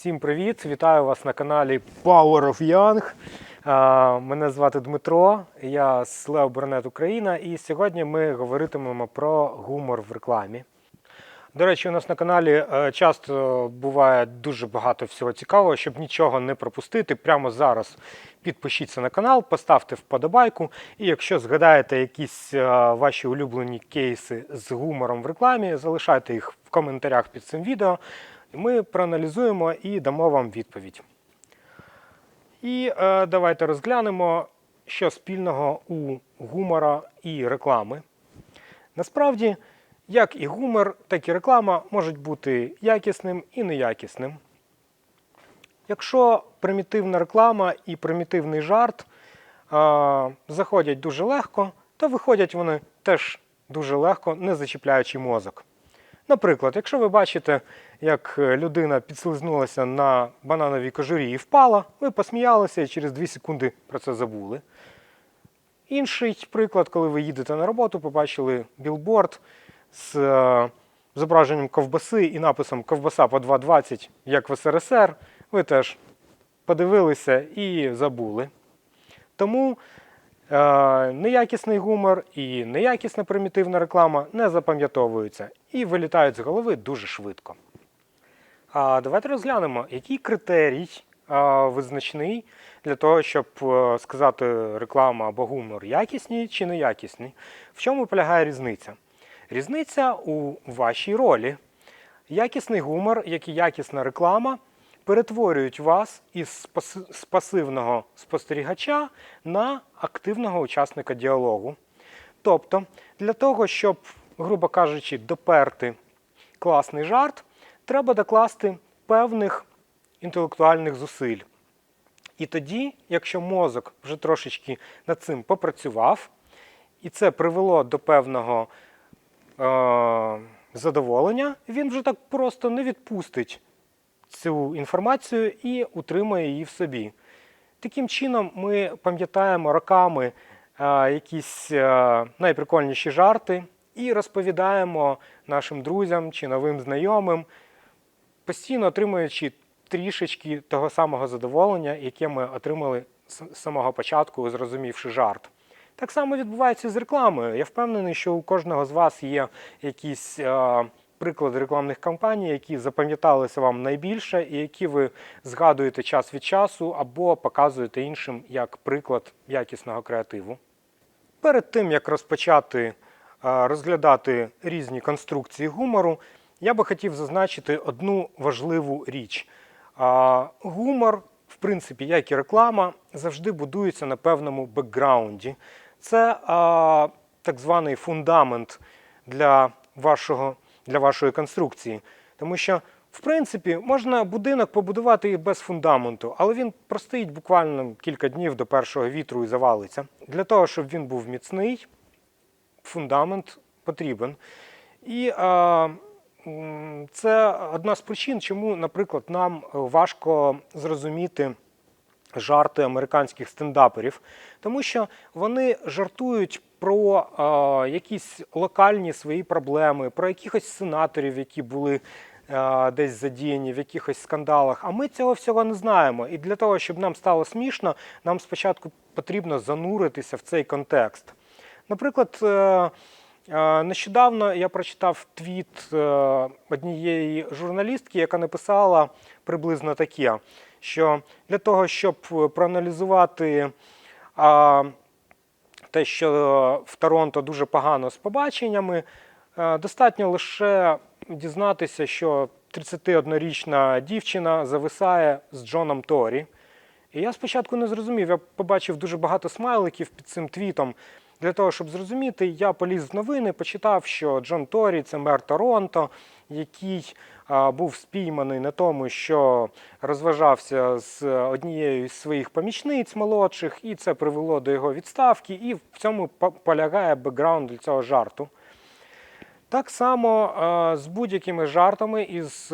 Всім привіт! Вітаю вас на каналі Power of Young. Мене звати Дмитро, я з Лео Бронет Україна, і сьогодні ми говоритимемо про гумор в рекламі. До речі, у нас на каналі е, часто буває дуже багато всього цікавого, щоб нічого не пропустити. Прямо зараз підпишіться на канал, поставте вподобайку. І якщо згадаєте якісь е, ваші улюблені кейси з гумором в рекламі, залишайте їх в коментарях під цим відео. Ми проаналізуємо і дамо вам відповідь. І е, давайте розглянемо, що спільного у гумора і реклами. Насправді, як і гумор, так і реклама можуть бути якісним і неякісним. Якщо примітивна реклама і примітивний жарт а, заходять дуже легко, то виходять вони теж дуже легко, не зачіпляючи мозок. Наприклад, якщо ви бачите, як людина підслизнулася на банановій кожурі і впала, ви посміялися і через 2 секунди про це забули. Інший приклад, коли ви їдете на роботу, побачили білборд з е, зображенням ковбаси і написом Ковбаса по 2,20, як в СРСР, ви теж подивилися і забули. Тому е, неякісний гумор і неякісна примітивна реклама не запам'ятовуються і вилітають з голови дуже швидко. А давайте розглянемо, який критерій а, визначний для того, щоб е, сказати реклама або гумор якісні чи неякісні. В чому полягає різниця? Різниця у вашій ролі. Якісний гумор, як і якісна реклама, перетворюють вас із пас- пасивного спостерігача на активного учасника діалогу. Тобто, для того, щоб, грубо кажучи, доперти класний жарт, треба докласти певних інтелектуальних зусиль. І тоді, якщо мозок вже трошечки над цим попрацював, і це привело до певного е- задоволення, він вже так просто не відпустить цю інформацію і утримує її в собі. Таким чином, ми пам'ятаємо роками е, якісь е, найприкольніші жарти і розповідаємо нашим друзям чи новим знайомим, постійно отримуючи трішечки того самого задоволення, яке ми отримали з самого початку, зрозумівши жарт. Так само відбувається з рекламою. Я впевнений, що у кожного з вас є якісь е, приклади рекламних кампаній, які запам'яталися вам найбільше, і які ви згадуєте час від часу або показуєте іншим як приклад якісного креативу. Перед тим як розпочати е, розглядати різні конструкції гумору, я би хотів зазначити одну важливу річ. Гумор, в принципі, як і реклама, завжди будується на певному бекграунді. Це так званий фундамент для, вашого, для вашої конструкції. Тому що, в принципі, можна будинок побудувати і без фундаменту, але він простоїть буквально кілька днів до першого вітру і завалиться. Для того, щоб він був міцний, фундамент потрібен. І а, це одна з причин, чому, наприклад, нам важко зрозуміти жарти американських стендаперів, тому що вони жартують про е, якісь локальні свої проблеми, про якихось сенаторів, які були е, десь задіяні в якихось скандалах. А ми цього всього не знаємо. І для того, щоб нам стало смішно, нам спочатку потрібно зануритися в цей контекст. Наприклад, е, е, нещодавно я прочитав твіт е, однієї журналістки, яка написала приблизно таке, що для того, щоб проаналізувати те, що в Торонто дуже погано з побаченнями, е, достатньо лише дізнатися, що 31-річна дівчина зависає з Джоном Торі. І я спочатку не зрозумів, я побачив дуже багато смайликів під цим твітом. Для того, щоб зрозуміти, я поліз в новини, почитав, що Джон Торі це мер Торонто, який а, був спійманий на тому, що розважався з однією з своїх помічниць молодших, і це привело до його відставки, і в цьому полягає бекграунд для цього жарту. Так само з будь-якими жартами і з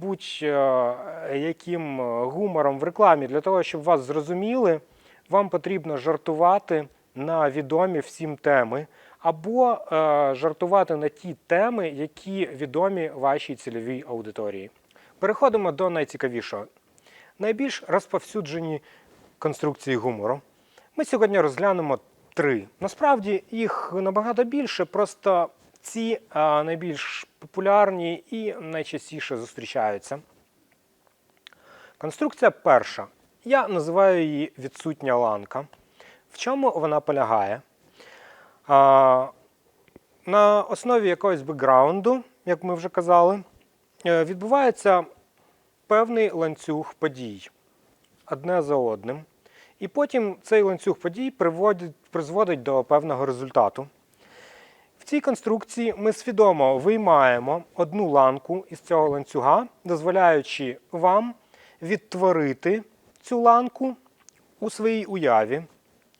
будь-яким гумором в рекламі, для того, щоб вас зрозуміли, вам потрібно жартувати на відомі всім теми, або е, жартувати на ті теми, які відомі вашій цільовій аудиторії. Переходимо до найцікавішого. Найбільш розповсюджені конструкції гумору. Ми сьогодні розглянемо три. Насправді їх набагато більше, просто ці а, найбільш популярні і найчастіше зустрічаються. Конструкція перша. Я називаю її відсутня ланка. В чому вона полягає? А, на основі якогось бекграунду, як ми вже казали, е, відбувається певний ланцюг подій одне за одним. І потім цей ланцюг подій призводить до певного результату. В цій конструкції ми свідомо виймаємо одну ланку із цього ланцюга, дозволяючи вам відтворити цю ланку у своїй уяві.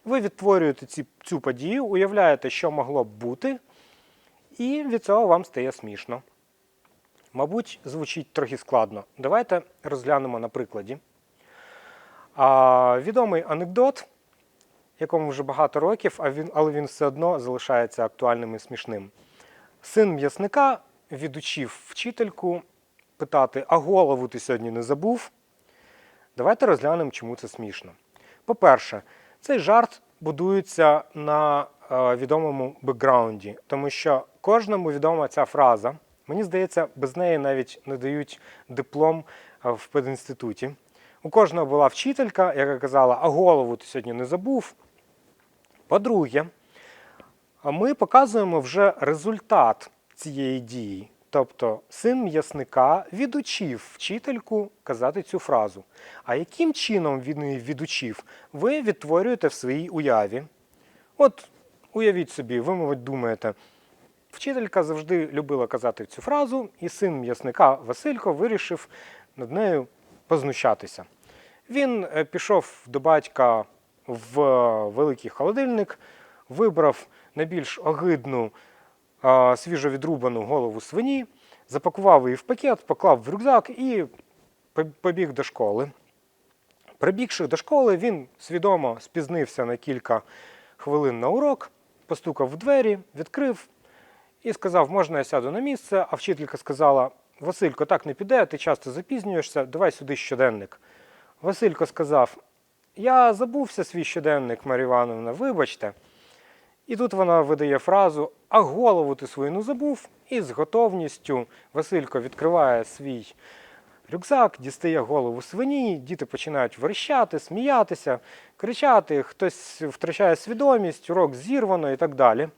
Ви відтворюєте ці, цю подію, уявляєте, що могло б бути, і від цього вам стає смішно. Мабуть, звучить трохи складно. Давайте розглянемо на прикладі. А, відомий анекдот, якому вже багато років, а він, але він все одно залишається актуальним і смішним. Син м'ясника відучив вчительку питати: А голову ти сьогодні не забув? Давайте розглянемо, чому це смішно. По-перше, цей жарт будується на е, відомому бекграунді, тому що кожному відома ця фраза. Мені здається, без неї навіть не дають диплом е, в пединституті. У кожного була вчителька, яка казала, а голову ти сьогодні не забув. По-друге, ми показуємо вже результат цієї дії. Тобто син м'ясника відучив вчительку казати цю фразу. А яким чином він її відучив, ви відтворюєте в своїй уяві. От уявіть собі, ви, мабуть, думаєте, вчителька завжди любила казати цю фразу, і син м'ясника Василько вирішив над нею познущатися. Він е, пішов до батька в е, великий холодильник, вибрав найбільш огидну свіжовідрубану голову свині, запакував її в пакет, поклав в рюкзак і побіг до школи. Прибігши до школи, він свідомо спізнився на кілька хвилин на урок, постукав в двері, відкрив і сказав, можна я сяду на місце, а вчителька сказала, Василько, так не піде, ти часто запізнюєшся, давай сюди щоденник. Василько сказав, я забувся свій щоденник, Марія Івановна, вибачте. І тут вона видає фразу А голову ти свою не забув. І з готовністю Василько відкриває свій рюкзак, дістає голову свині, діти починають верещати, сміятися, кричати, хтось втрачає свідомість, урок зірвано і так далі.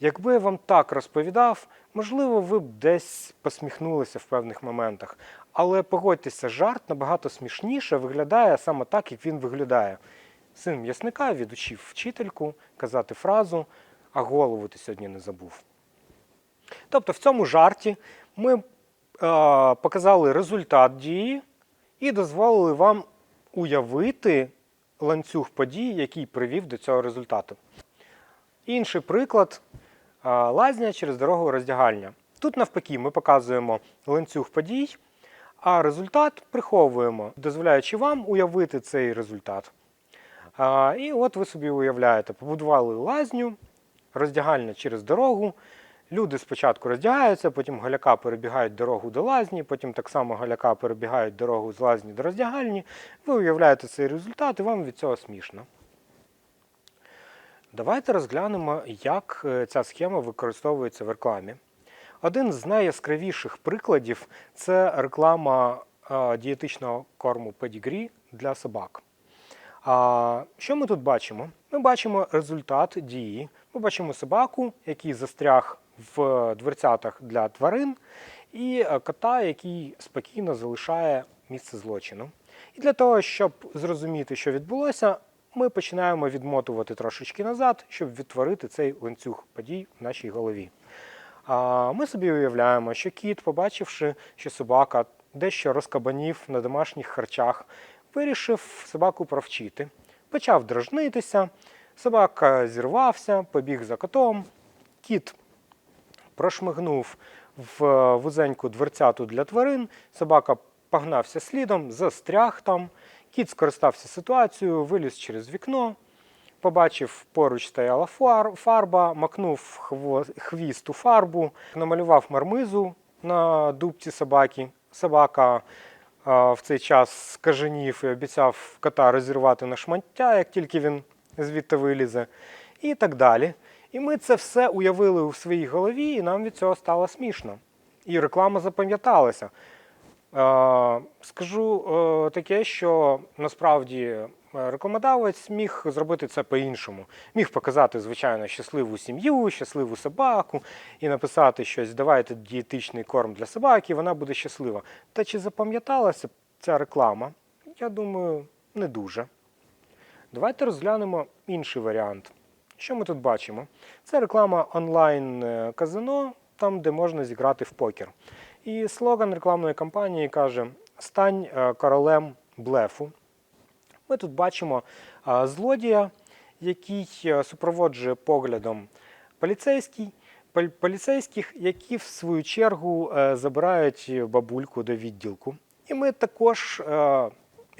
Якби я вам так розповідав, можливо, ви б десь посміхнулися в певних моментах. Але погодьтеся, жарт набагато смішніше виглядає саме так, як він виглядає. Син м'ясника відучив вчительку казати фразу, а голову ти сьогодні не забув. Тобто в цьому жарті ми е, показали результат дії і дозволили вам уявити ланцюг подій, який привів до цього результату. Інший приклад е, лазня через дорогу роздягальня. Тут навпаки ми показуємо ланцюг подій, а результат приховуємо, дозволяючи вам уявити цей результат. А, і от ви собі уявляєте, побудували лазню, роздягальня через дорогу. Люди спочатку роздягаються, потім голяка перебігають дорогу до лазні, потім так само голяка перебігають дорогу з лазні до роздягальні. Ви уявляєте цей результат, і вам від цього смішно. Давайте розглянемо, як е, ця схема використовується в рекламі. Один з найяскравіших прикладів це реклама е, дієтичного корму Pedigree для собак. А що ми тут бачимо? Ми бачимо результат дії. Ми бачимо собаку, який застряг в дверцятах для тварин, і е, кота, який спокійно залишає місце злочину. І для того, щоб зрозуміти, що відбулося, ми починаємо відмотувати трошечки назад, щоб відтворити цей ланцюг подій в нашій голові. А ми собі уявляємо, що кіт, побачивши, що собака дещо розкабанів на домашніх харчах, вирішив собаку провчити. Почав дражнитися, собака зірвався, побіг за котом. Кіт прошмигнув в вузеньку дверцяту для тварин, собака погнався слідом, застряг там. Кіт скористався ситуацією, виліз через вікно, побачив, поруч стояла фарба, макнув хвіст у фарбу, намалював мармизу на дубці собаки собака в цей час скаженів і обіцяв кота розірвати на шмаття, як тільки він звідти вилізе, і так далі. І ми це все уявили у своїй голові, і нам від цього стало смішно. І реклама запам'яталася. Скажу е, таке, що насправді рекламодавець міг зробити це по-іншому. Міг показати, звичайно, щасливу сім'ю, щасливу собаку і написати щось, давайте дієтичний корм для собаки, вона буде щаслива. Та чи запам'яталася ця реклама? Я думаю, не дуже. Давайте розглянемо інший варіант. Що ми тут бачимо? Це реклама онлайн-казино, там, де можна зіграти в покер. І слоган рекламної кампанії каже: Стань е, королем блефу. Ми тут бачимо злодія, який е, супроводжує поглядом поліцейський, поліцейських, які в свою чергу е, забирають бабульку до відділку. І ми також е,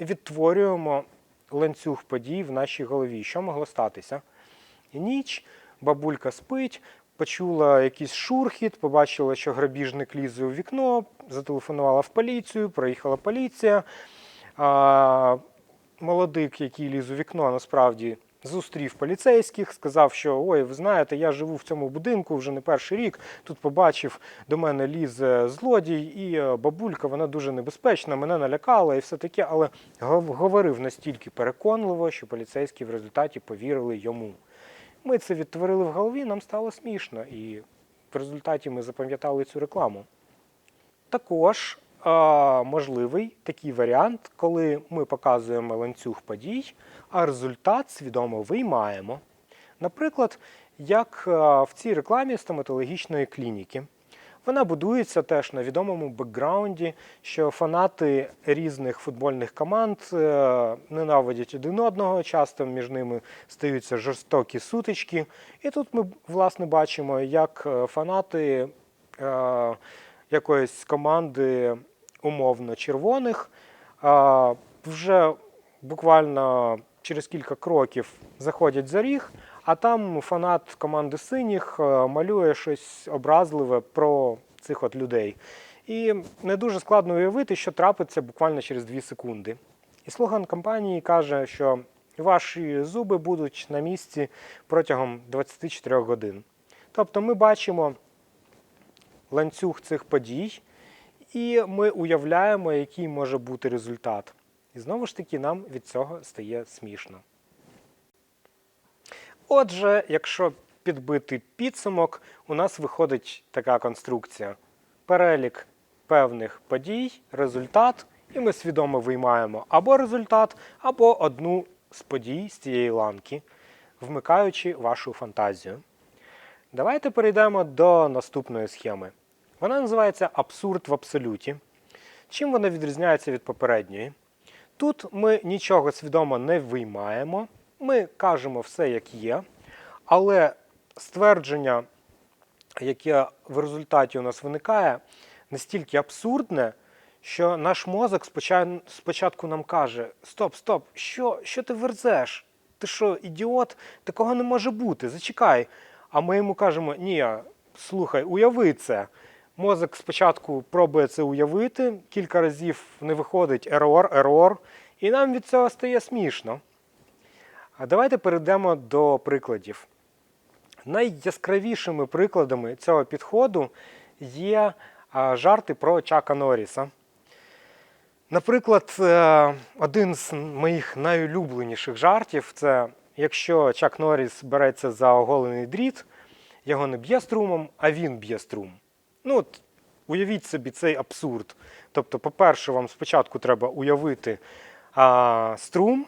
відтворюємо ланцюг подій в нашій голові. Що могло статися? Ніч, бабулька спить, почула якийсь шурхіт, побачила, що грабіжник лізе у вікно, зателефонувала в поліцію, приїхала поліція. Молодик, який ліз у вікно, насправді зустрів поліцейських, сказав, що ой, ви знаєте, я живу в цьому будинку вже не перший рік. Тут побачив, до мене лізе злодій, і е, бабулька, вона дуже небезпечна, мене налякала і все таке, але говорив настільки переконливо, що поліцейські в результаті повірили йому. Ми це відтворили в голові, нам стало смішно, і в результаті ми запам'ятали цю рекламу. Також е, можливий такий варіант, коли ми показуємо ланцюг подій, а результат свідомо виймаємо. Наприклад, як е, в цій рекламі стоматологічної клініки. Вона будується теж на відомому бекграунді, що фанати різних футбольних команд е, ненавидять один одного, часто між ними стаються жорстокі сутички. І тут ми власне бачимо, як е, фанати якоїсь команди умовно червоних вже буквально через кілька кроків заходять за ріг, а там фанат команди синіх е, малює щось образливе про цих от людей. І не дуже складно уявити, що трапиться буквально через 2 секунди. І слоган компанії каже, що ваші зуби будуть на місці протягом 24 годин. Тобто ми бачимо ланцюг цих подій, і ми уявляємо, який може бути результат. І знову ж таки, нам від цього стає смішно. Отже, якщо підбити підсумок, у нас виходить така конструкція: перелік певних подій, результат, і ми свідомо виймаємо або результат, або одну з подій з цієї ланки, вмикаючи вашу фантазію. Давайте перейдемо до наступної схеми. Вона називається абсурд в абсолюті. Чим вона відрізняється від попередньої? Тут ми нічого свідомо не виймаємо, ми кажемо все, як є, але ствердження, яке в результаті у нас виникає, настільки абсурдне, що наш мозок спочатку нам каже: Стоп, стоп, що, що ти верзеш? Ти що, ідіот? Такого не може бути. Зачекай. А ми йому кажемо: ні, слухай, уяви це. Мозок спочатку пробує це уявити, кілька разів не виходить ерор, ерор, і нам від цього стає смішно. А давайте перейдемо до прикладів. Найяскравішими прикладами цього підходу є жарти про Чака Норріса. Наприклад, е, один з моїх найулюбленіших жартів це якщо Чак Норріс береться за оголений дріт, його не б'є струмом, а він б'є струм. Ну, от, уявіть собі цей абсурд. Тобто, по-перше, вам спочатку треба уявити а, струм,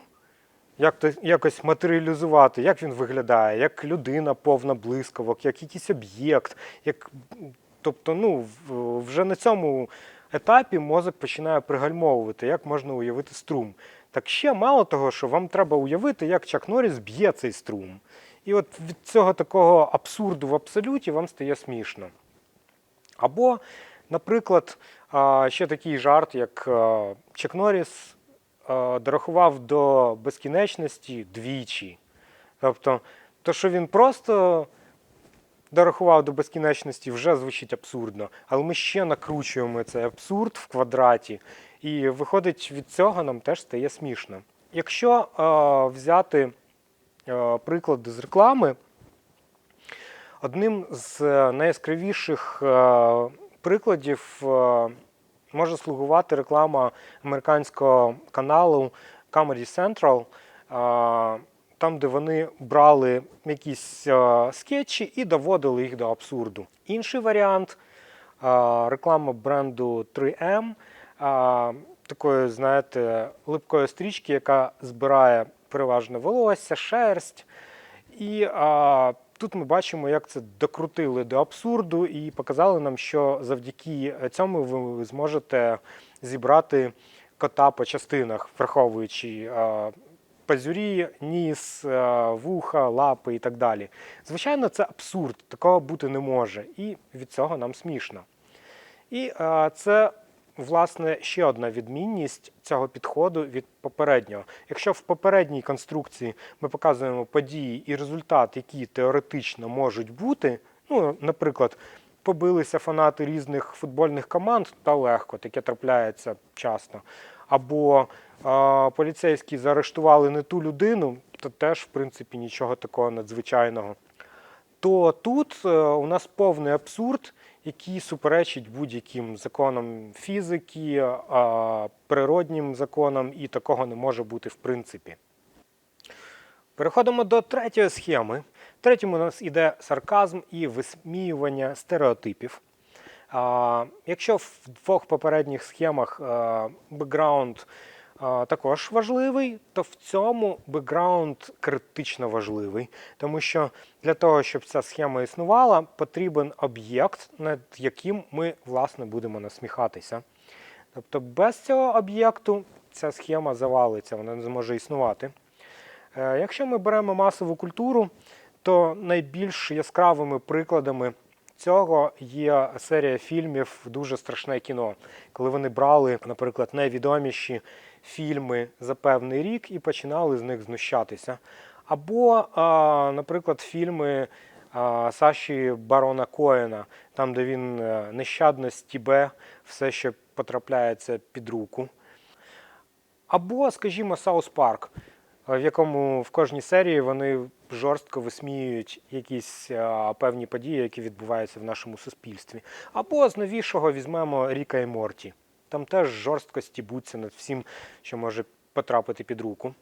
як то, якось матеріалізувати, як він виглядає, як людина повна блискавок, як якийсь об'єкт. Як, тобто, ну, вже на цьому етапі мозок починає пригальмовувати, як можна уявити струм. Так ще мало того, що вам треба уявити, як Чак Норріс б'є цей струм. І от від цього такого абсурду в абсолюті вам стає смішно. Або, наприклад, ще такий жарт, як а, Чак Норріс дорахував до безкінечності двічі. Тобто, то, що він просто дорахував до безкінечності, вже звучить абсурдно. Але ми ще накручуємо цей абсурд в квадраті, і виходить від цього нам теж стає смішно. Якщо е, взяти е, приклади з реклами, одним з найяскравіших е, прикладів е, може слугувати реклама американського каналу Comedy Central, е, там, де вони брали якісь е, скетчі і доводили їх до абсурду. Інший варіант е, реклама бренду 3M, е, такої, знаєте, липкої стрічки, яка збирає переважно волосся, шерсть. І а, тут ми бачимо, як це докрутили до абсурду, і показали нам, що завдяки цьому ви зможете зібрати кота по частинах, враховуючи пазюрі, ніс, вуха, лапи і так далі. Звичайно, це абсурд, такого бути не може, і від цього нам смішно. І це власне ще одна відмінність цього підходу від попереднього. Якщо в попередній конструкції ми показуємо події і результат, які теоретично можуть бути, ну, наприклад, побилися фанати різних футбольних команд, та легко, таке трапляється часто. Або а, поліцейські заарештували не ту людину, то теж, в принципі, нічого такого надзвичайного. То тут е, у нас повний абсурд, який суперечить будь-яким законам фізики, природнім законам, і такого не може бути в принципі. Переходимо до третьої схеми. Третьому у нас іде сарказм і висміювання стереотипів. Якщо в двох попередніх схемах а, бекграунд також важливий, то в цьому бекграунд критично важливий, тому що для того, щоб ця схема існувала, потрібен об'єкт, над яким ми власне будемо насміхатися. Тобто без цього об'єкту ця схема завалиться, вона не зможе існувати. Е, Якщо ми беремо масову культуру, то найбільш яскравими прикладами цього є серія фільмів Дуже страшне кіно, коли вони брали, наприклад, найвідоміші фільми за певний рік і починали з них знущатися. Або, наприклад, фільми Саші Барона Коена, там, де він е, нещадно стібе все, що потрапляється під руку. Або, скажімо, Саус Парк, в якому в кожній серії вони жорстко висміюють якісь а, певні події, які відбуваються в нашому суспільстві. Або з новішого візьмемо Ріка і Морті. Там теж жорстко стібуться над всім, що може потрапити під руку.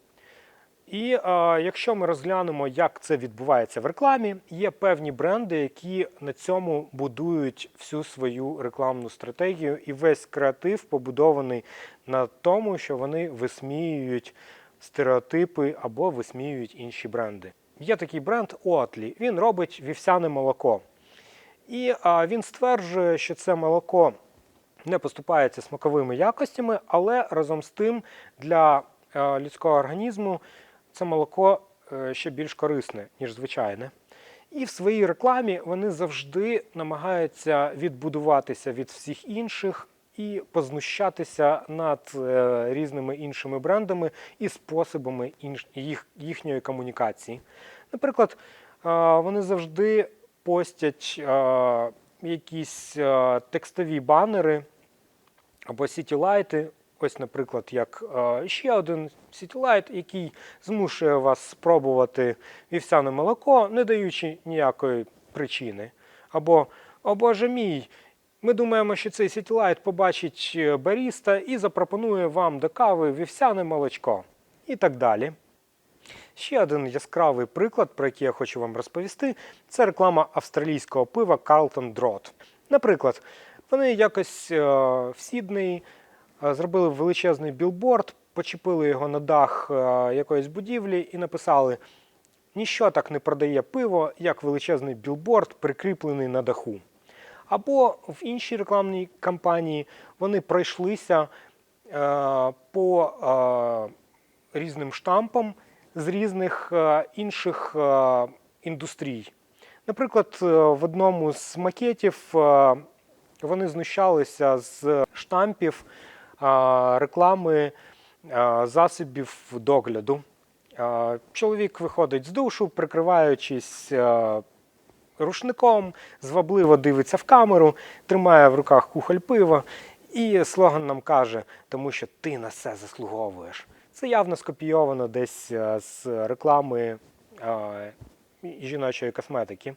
І а, якщо ми розглянемо, як це відбувається в рекламі, є певні бренди, які на цьому будують всю свою рекламну стратегію, і весь креатив побудований на тому, що вони висміюють стереотипи або висміюють інші бренди. Є такий бренд Оатлі. Він робить вівсяне молоко. І а, він стверджує, що це молоко не поступається смаковими якостями, але разом з тим для е, людського організму це молоко е, ще більш корисне, ніж звичайне. І в своїй рекламі вони завжди намагаються відбудуватися від всіх інших і познущатися над е, різними іншими брендами і способами інш- їх, їхньої комунікації. Наприклад, вони завжди постять якісь текстові банери або сітілайти. Ось, наприклад, як ще один сітілайт, який змушує вас спробувати вівсяне молоко, не даючи ніякої причини. Або, о боже мій, ми думаємо, що цей сітілайт побачить е, баріста і запропонує вам до кави вівсяне молочко. І так далі. Ще один яскравий приклад, про який я хочу вам розповісти, це реклама австралійського пива Carlton Draught. Наприклад, вони якось е, в Сіднеї е, зробили величезний білборд, почепили його на дах е, якоїсь будівлі і написали: Ніщо так не продає пиво, як величезний білборд, прикріплений на даху. Або в іншій рекламній кампанії вони пройшлися по різним штампам з різних е, інших е, індустрій. Наприклад, е, в одному з макетів вони знущалися з штампів реклами засобів догляду. Чоловік виходить з душу, прикриваючись рушником, звабливо дивиться в камеру, тримає в руках кухоль пива, і слоган нам каже, тому що ти на це заслуговуєш. Це явно скопійовано десь е, з реклами е, жіночої косметики.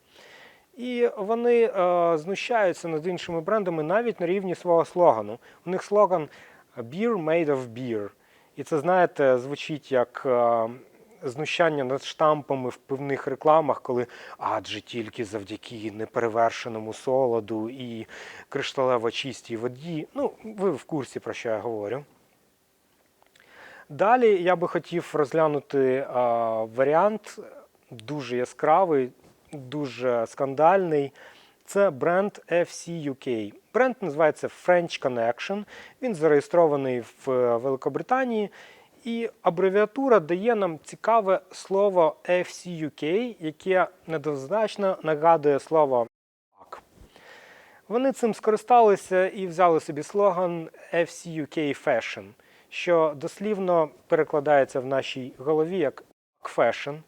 І вони е, знущаються над іншими брендами навіть на рівні свого слогану. У них слоган Beer made of beer. І це, знаєте, звучить як знущання над штампами в пивних рекламах, коли адже тільки завдяки неперевершеному солоду і кришталево чистій воді. Ну, ви в курсі про що я говорю. Далі я би хотів розглянути варіант дуже яскравий, дуже скандальний. Це бренд FC UK. Бренд називається French Connection. Він зареєстрований в е, Великобританії. І абревіатура дає нам цікаве слово FC UK, яке недозначно нагадує слово «fuck». Вони цим скористалися і взяли собі слоган FC UK Fashion, що дослівно перекладається в нашій голові як «fashion».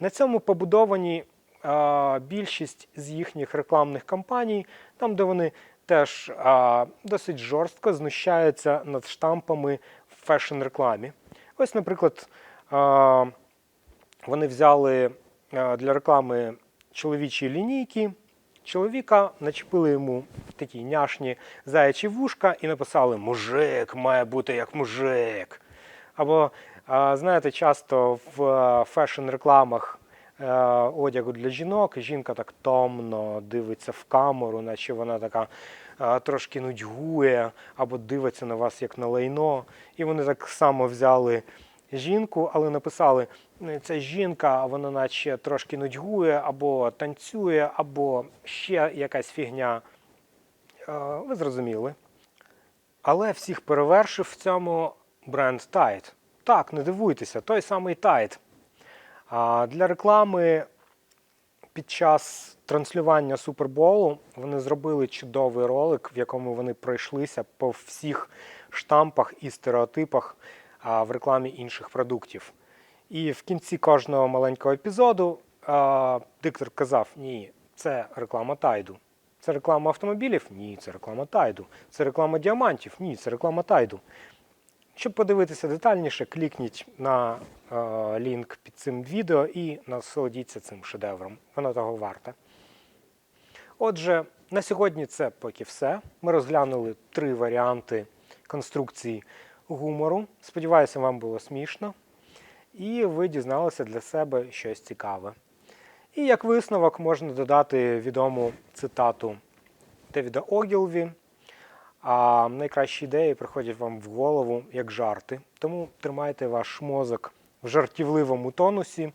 На цьому побудовані а, більшість з їхніх рекламних кампаній, там, де вони теж а, досить жорстко знущаються над штампами в фешн-рекламі. Ось, наприклад, а, вони взяли для реклами чоловічі лінійки. Чоловіка начепили йому такі няшні заячі вушка і написали Мужик має бути як мужик. Або, знаєте, часто в е, фешн-рекламах е, одягу для жінок жінка так томно дивиться в камеру, наче вона така е, трошки нудьгує, або дивиться на вас як на лайно. І вони так само взяли жінку, але написали: «Ну, ця жінка, вона наче трошки нудьгує, або танцює, або ще якась фігня. Е, Ви зрозуміли. Але всіх перевершив в цьому бренд Tide. Так, не дивуйтеся, той самий Tide. Для реклами під час транслювання Суперболу вони зробили чудовий ролик, в якому вони пройшлися по всіх штампах і стереотипах в рекламі інших продуктів. І в кінці кожного маленького епізоду диктор казав: ні, це реклама Тайду. Це реклама автомобілів? Ні, це реклама Тайду. Це реклама діамантів? Ні, це реклама Тайду. Щоб подивитися детальніше, клікніть на е, лінк під цим відео і насолодіться цим шедевром. Воно того варте. Отже, на сьогодні це поки все. Ми розглянули три варіанти конструкції гумору. Сподіваюся, вам було смішно. І ви дізналися для себе щось цікаве. І як висновок можна додати відому цитату Девіда Огілві. А найкращі ідеї приходять вам в голову як жарти. Тому тримайте ваш мозок в жартівливому тонусі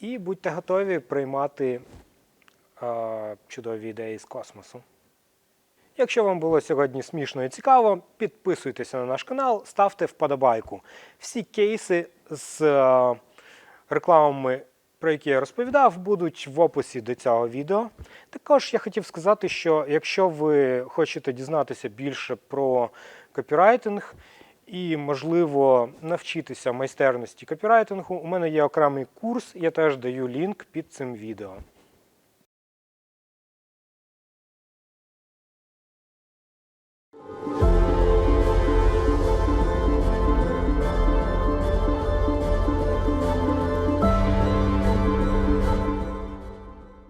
і будьте готові приймати е, чудові ідеї з космосу. Якщо вам було сьогодні смішно і цікаво, підписуйтеся на наш канал, ставте вподобайку. Всі кейси з е, рекламами, про які я розповідав, будуть в описі до цього відео. Також я хотів сказати, що якщо ви хочете дізнатися більше про копірайтинг і, можливо, навчитися майстерності копірайтингу, у мене є окремий курс, я теж даю лінк під цим відео.